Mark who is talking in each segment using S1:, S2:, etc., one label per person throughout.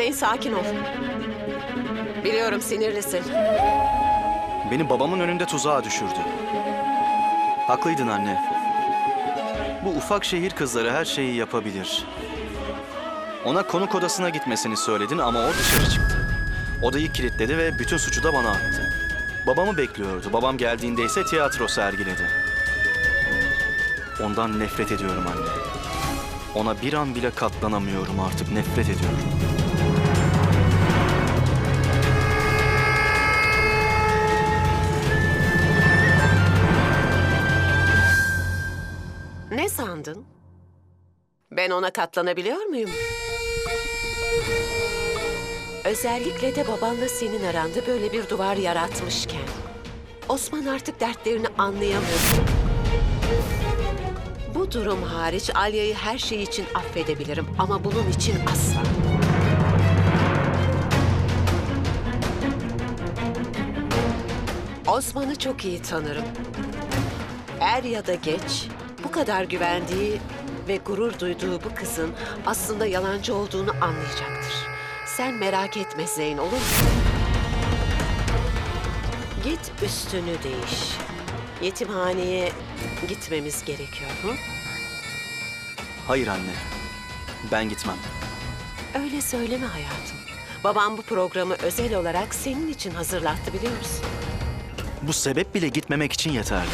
S1: Zeyn sakin ol. Biliyorum sinirlisin.
S2: Beni babamın önünde tuzağa düşürdü. Haklıydın anne. Bu ufak şehir kızları her şeyi yapabilir. Ona konuk odasına gitmesini söyledin ama o dışarı çıktı. Odayı kilitledi ve bütün suçu da bana attı. Babamı bekliyordu. Babam geldiğinde ise tiyatro sergiledi. Ondan nefret ediyorum anne. Ona bir an bile katlanamıyorum artık. Nefret ediyorum.
S1: Ben ona katlanabiliyor muyum? Özellikle de babanla senin aranda böyle bir duvar yaratmışken. Osman artık dertlerini anlayamıyor. Bu durum hariç Alya'yı her şey için affedebilirim ama bunun için asla. Osman'ı çok iyi tanırım. Er ya da geç bu kadar güvendiği ve gurur duyduğu bu kızın aslında yalancı olduğunu anlayacaktır. Sen merak etme Zeyn olur mu? Git üstünü değiş. Yetimhaneye gitmemiz gerekiyor. Hı?
S2: Hayır anne. Ben gitmem.
S1: Öyle söyleme hayatım. Babam bu programı özel olarak senin için hazırlattı biliyor musun?
S2: Bu sebep bile gitmemek için yeterli.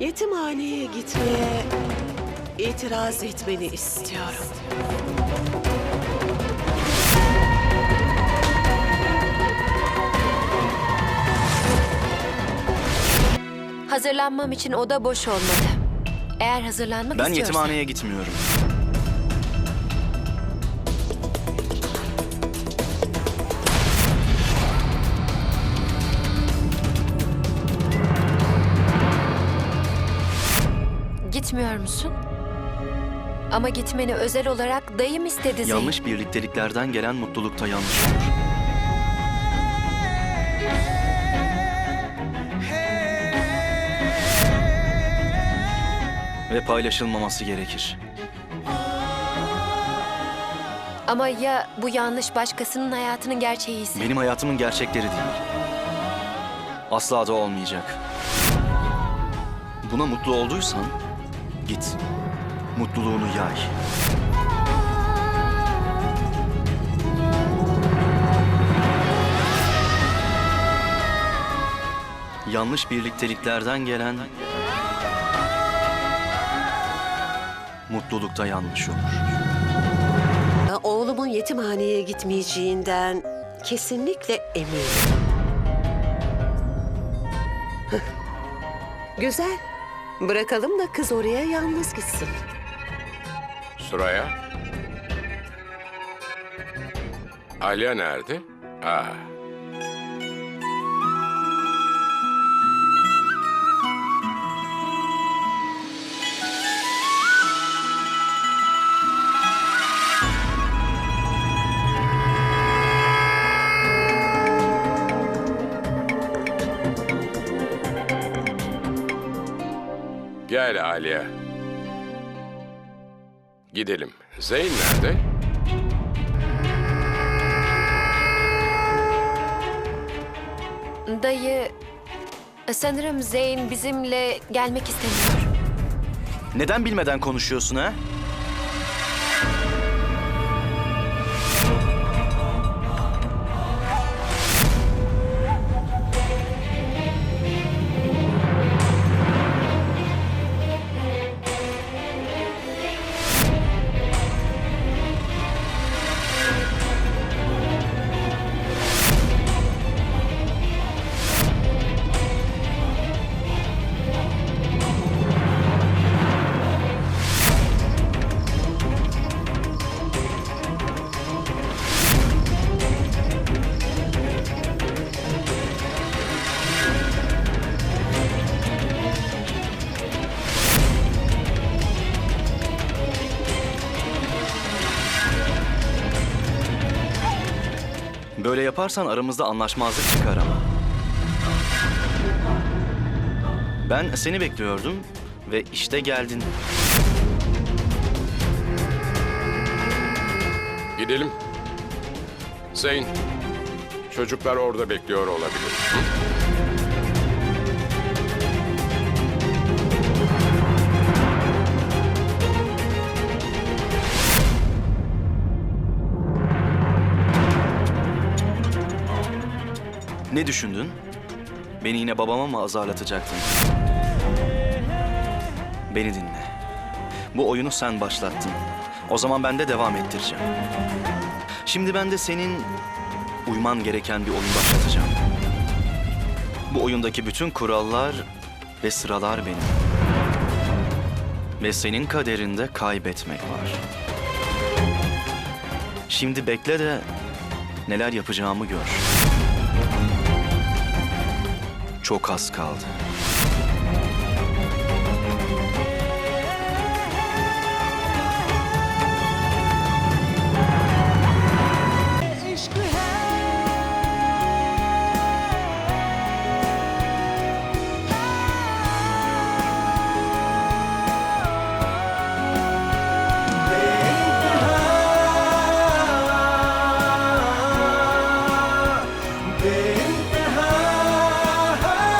S1: Yetimhaneye gitmeye itiraz etmeni istiyorum.
S3: Hazırlanmam için oda boş olmalı. Eğer hazırlanmak
S2: Ben
S3: istiyorsan...
S2: yetimhaneye gitmiyorum.
S3: Gitmiyor musun? Ama gitmeni özel olarak dayım istedi Zeyn.
S2: Yanlış birlikteliklerden gelen mutlulukta yanlış olur. Ve paylaşılmaması gerekir.
S3: Ama ya bu yanlış başkasının hayatının gerçeği ise?
S2: Benim hayatımın gerçekleri değil. Asla da olmayacak. Buna mutlu olduysan git. Mutluluğunu yay. Yanlış birlikteliklerden gelen mutlulukta yanlış olur.
S1: Oğlumun yetimhaneye gitmeyeceğinden kesinlikle eminim. Güzel. Bırakalım da kız oraya yalnız gitsin.
S4: Suraya? Alya nerede? Aa, Gel Alya. Gidelim. Zeyn nerede?
S3: Dayı, sanırım Zeyn bizimle gelmek istemiyor.
S2: Neden bilmeden konuşuyorsun ha? Böyle yaparsan aramızda anlaşmazlık çıkar ama. Ben seni bekliyordum ve işte geldin.
S4: Gidelim. Zeyn, çocuklar orada bekliyor olabilir. Hı?
S2: Ne düşündün? Beni yine babama mı azarlatacaktın? Beni dinle. Bu oyunu sen başlattın. O zaman ben de devam ettireceğim. Şimdi ben de senin uyman gereken bir oyun başlatacağım. Bu oyundaki bütün kurallar ve sıralar benim. Ve senin kaderinde kaybetmek var. Şimdi bekle de neler yapacağımı gör. Çok az kaldı.